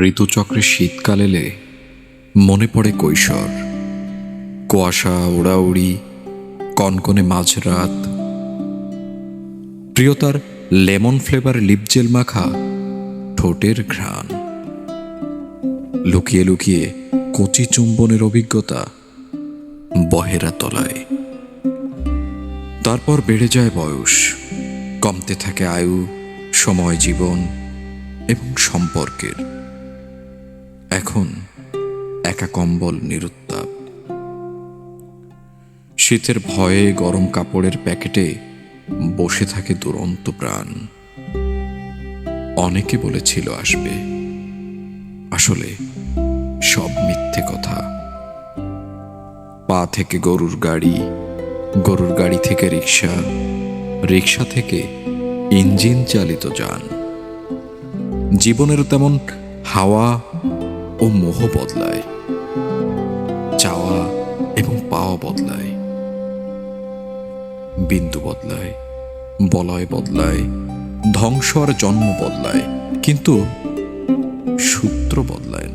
ঋতুচক্রে শীতকাল এলে মনে পড়ে কৈশোর। কুয়াশা ওড়াউড়ি কনকনে মাঝরাত। প্রিয়তার লেমন ফ্লেভার লিপজেল মাখা ঠোঁটের ঘ্রাণ। লুকিয়ে লুকিয়ে কচি চুম্বনের অভিজ্ঞতা বহেরা তলায়। তারপর বেড়ে যায় বয়স। কমতে থাকে আয়ু, সময় জীবন এবং সম্পর্কের। এখন একা কম্বল নিরুত্তাপ। শীতের ভয়ে গরম কাপড়ের প্যাকেটে বসে থাকে দুরন্ত প্রাণ। অনেকে বলেছিল আসবে। আসলে সব মিথ্যে কথা। পা থেকে গরুর গাড়ি গরুর গাড়ি থেকে রিক্সা রিক্সা থেকে ইঞ্জিন চালিত যান। জীবনেরও তেমন হাওয়া ও মোহ বদলায়, চাওয়া এবং পাওয়া বদলায়। বিন্দু বদলায়, বলয় বদলায়, ধ্বংস আর জন্ম বদলায়, কিন্তু সূত্র বদলায়